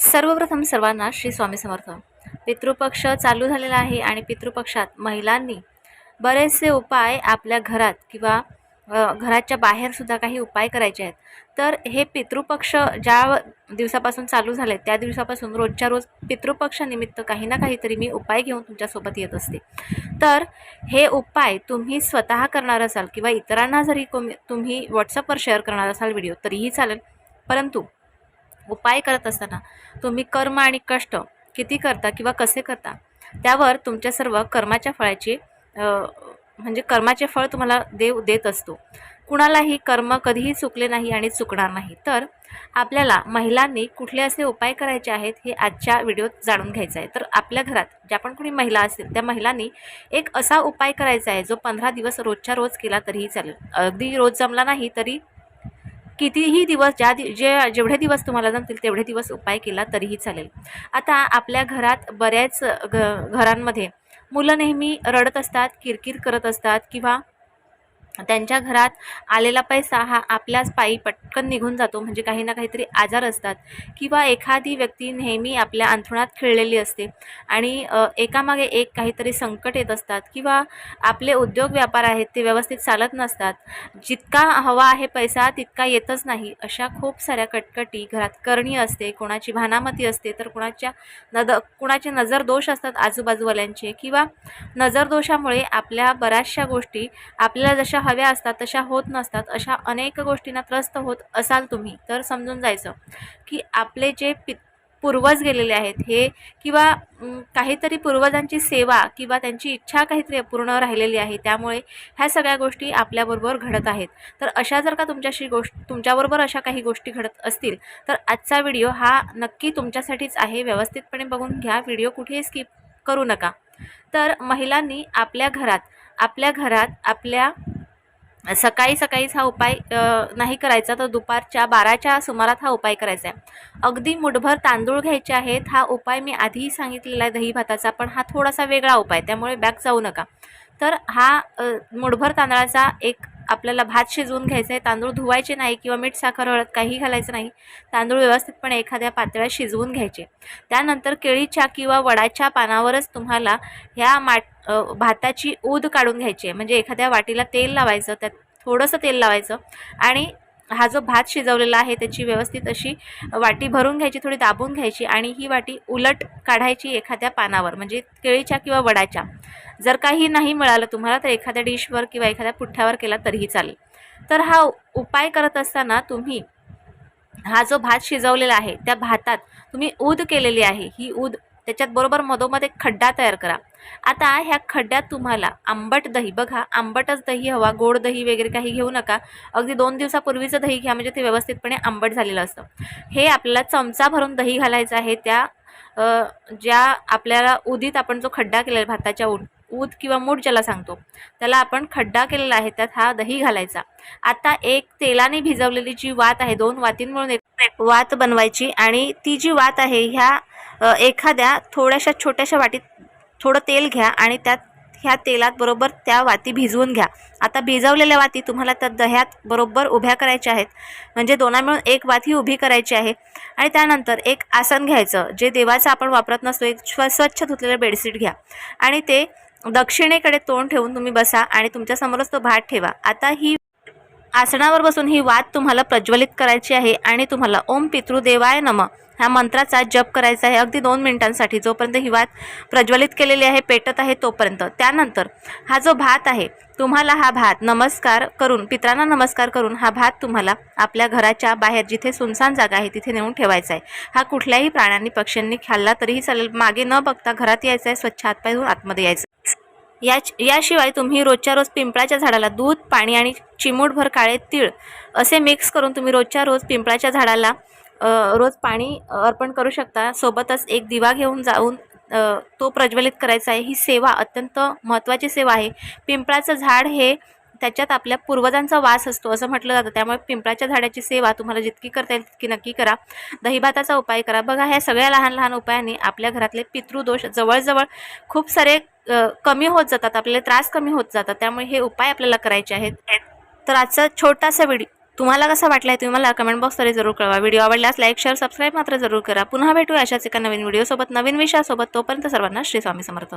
सर्वप्रथम सर्वांना श्री स्वामी समर्थ. पितृपक्ष चालू झालेला आहे आणि पितृपक्षात महिलांनी बरेचसे उपाय आपल्या घरात किंवा घराच्या बाहेरसुद्धा काही उपाय करायचे आहेत. तर हे पितृपक्ष ज्या दिवसापासून चालू झाले त्या दिवसापासून रोजच्या रोज पितृपक्षानिमित्त काही ना काहीतरी मी उपाय घेऊन तुमच्यासोबत येत असते. तर हे उपाय तुम्ही स्वतः करणार असाल किंवा इतरांना जरी कोम- तुम्ही व्हॉट्सअपवर शेअर करणार असाल व्हिडिओ तरीही चालेल. परंतु उपाय करत असताना तुम्ही कर्म आणि कष्ट किती करता किंवा कसे करता त्यावर तुमच्या सर्व कर्माच्या फळाची म्हणजे कर्माचे फळ तुम्हाला देव देत असतो. कुणालाही कर्म कधीही चुकले नाही आणि चुकणार नाही. तर आपल्याला महिलांनी कुठले असे उपाय करायचे आहेत हे आजच्या व्हिडिओत जाणून घ्यायचं आहे. तर आपल्या घरात ज्या पण कोणी महिला असेल त्या महिलांनी एक असा उपाय करायचा आहे जो पंधरा दिवस रोजच्या रोज केला तरीही चालेल. अगदी रोज जमला नाही तरी कितीही दिवस ज्या दि जे जेवढे दिवस तुम्हाला जमतील तेवढे दिवस उपाय केला तरीही चालेल. आता आपल्या घरात बऱ्याच घ घरांमध्ये मुलं नेहमी रडत असतात किरकिर करत असतात किंवा त्यांच्या घरात आलेला पैसा हा आपल्याच पायी पटकन निघून जातो. म्हणजे काही ना काहीतरी आजार असतात किंवा एखादी व्यक्ती नेहमी आपल्या अंथरुणात खिळलेली असते आणि एकामागे एक काहीतरी संकट येत असतात किंवा आपले उद्योग व्यापार आहेत ते व्यवस्थित चालत नसतात. जितका हवा आहे पैसा तितका येतच नाही. अशा खूप साऱ्या कटकटी घरात करणी असते कोणाची भानामती असते तर कुणाच्या नद कुणाचे नजर दोष असतात आजूबाजूवाल्यांचे किंवा नजरदोषामुळे आपल्या बऱ्याचशा गोष्टी आपल्याला जशा हव्या असतात तशा होत नसतात अशा अनेक गोष्टींना त्रस्त होत असाल तुम्ही तर समजून जायचं की आपले जे पि पूर्वज गेलेले आहेत हे किंवा काहीतरी पूर्वजांची सेवा किंवा त्यांची इच्छा काहीतरी अपूर्ण राहिलेली आहे त्यामुळे ह्या सगळ्या गोष्टी आपल्याबरोबर घडत आहेत. तर अशा जर का तुमच्याशी गोष्ट तुमच्याबरोबर अशा काही गोष्टी घडत असतील तर आजचा व्हिडिओ हा नक्की तुमच्यासाठीच आहे. व्यवस्थितपणे बघून घ्या व्हिडिओ कुठेही स्किप करू नका. तर महिलांनी आपल्या घरात आपल्या घरात आपल्या सकाळी सकाळीच हा उपाय नाही करायचा तर दुपारच्या बाराच्या सुमारात हा उपाय करायचा आहे. अगदी मुठभर तांदूळ घ्यायचे आहेत हा उपाय मी आधीही सांगितलेला आहे दही भाताचा पण हा थोडासा वेगळा उपाय त्यामुळे बॅक जाऊ नका. तर हा मुठभर तांदळाचा एक आपल्याला भात शिजवून घ्यायचा आहे तांदूळ धुवायचे नाही किंवा मीठ साखर हळद काही घालायचं नाही तांदूळ व्यवस्थितपणे एखाद्या पातळ्यात शिजवून घ्यायचे. त्यानंतर केळीच्या किंवा वडाच्या पानावरच तुम्हाला ह्या माट भाताची ऊद काढून घ्यायची आहे. म्हणजे एखाद्या वाटीला तेल लावायचं त्यात थोडंसं तेल लावायचं आणि हा जो भात शिजवलेला आहे त्याची व्यवस्थित अशी वाटी भरून घ्यायची थोडी दाबून घ्यायची आणि ही वाटी उलट काढायची एखाद्या पानावर म्हणजे केळीच्या किंवा वडाच्या. जर काही नाही मिळालं तुम्हाला तर एखाद्या डिशवर किंवा एखाद्या पुठ्ठ्यावर केला तरीही चालेल. तर हा उपाय करत असताना तुम्ही हा जो भात शिजवलेला आहे त्या भातात तुम्ही ऊद केलेली आहे. ही ऊद त्याच्यात बरोबर मधोमध एक खड्डा तयार करा. आता ह्या खड्ड्यात तुम्हाला आंबट दही बघा. आंबटच दही हवा गोड दही वगैरे काही घेऊ नका. अगदी दोन दिवसापूर्वीचं दही घ्या म्हणजे ते व्यवस्थितपणे आंबट झालेलं असतं. हे आपल्याला चमचा भरून दही घालायचं आहे. त्या ज्या आपल्याला उदीत आपण जो खड्डा केलेला भाताच्या ऊद ऊद किंवा मूठ ज्याला सांगतो त्याला आपण खड्डा केलेला आहे त्यात हा दही घालायचा. आता एक तेलाने भिजवलेली जी वात आहे दोन वातींमुळे एक वात बनवायची आणि ती जी वात आहे ह्या एखाद्या थोड्याशा छोट्याशा वाटीत थोडं तेल घ्या आणि त्यात ह्या तेलात बरोबर त्या वाती भिजवून घ्या. आता भिजवलेल्या वाती तुम्हाला त्या दह्यात बरोबर उभ्या करायच्या आहेत. म्हणजे दोना मिळून एक वाती उभी करायची आहे. आणि त्यानंतर एक आसन घ्यायचं जे देवाचं आपण वापरत नसतो एक स्व स्वच्छ धुतलेलं बेडशीट घ्या. आणि ते दक्षिणेकडे तोंड ठेवून तुम्ही बसा आणि तुमच्यासमोरच तो भात ठेवा. आता ही आसनावर बसून ही वात तुम्हाला प्रज्वलित करायची आहे आणि तुम्हाला ओम पितृदेवाय नम ह्या मंत्राचा जप करायचा आहे. अगदी दोन मिनिटांसाठी जोपर्यंत ही वात प्रज्वलित केलेली आहे पेटत आहे तोपर्यंत. त्यानंतर हा जो भात आहे तुम्हाला हा भात नमस्कार करून पित्रांना नमस्कार करून हा भात तुम्हाला आपल्या घराच्या बाहेर जिथे सुनसान जागा आहे तिथे नेऊन ठेवायचा आहे. हा कुठल्याही प्राण्यांनी पक्ष्यांनी खाल्ला तरीही चालेल. मागे न बघता घरात यायचं आहे स्वच्छ हातपाय धुवून आतमध्ये यायचं या याशिवाय तुम्ही रोजच्या रोज पिंपळाच्या झाडाला दूध पाणी आणि चिमूटभर काळे तीळ असे मिक्स करून तुम्ही रोजच्या रोज पिंपळाच्या झाडाला रोज पाणी अर्पण करू शकता. सोबतच एक दिवा घेऊन जाऊन तो प्रज्वलित करायचा आहे. ही सेवा अत्यंत महत्त्वाची सेवा आहे. पिंपळाचं झाड हे त्याच्यात आपल्या पूर्वजांचा वास असतो असं म्हटलं जातं. त्यामुळे पिंपळाच्या झाडाची सेवा तुम्हाला जितकी करता येईल तितकी नक्की करा. दहीभाताचा उपाय करा. बघा ह्या सगळ्या लहान लहान उपायांनी आपल्या घरातले पितृदोष जवळजवळ खूप सारे कमी होत जातात. आपल्याला त्रास कमी होत जातात. त्यामुळे हे उपाय आपल्याला करायचे आहेत. तर आजचा छोटासा व्हिडिओ तुम्हाला कसा वाटला आहे तुम्ही मला कमेंट बॉक्सद्वारे जरूर कळवा. व्हिडिओ आवडल्यास लाईक शेअर सबस्क्राईब मात्र जरूर करा. पुन्हा भेटूया अशाच एका नवीन व्हिडिओसोबत. नवीन विषयासोबत तोपर्यंत सर्वांना श्री स्वामी समर्थ.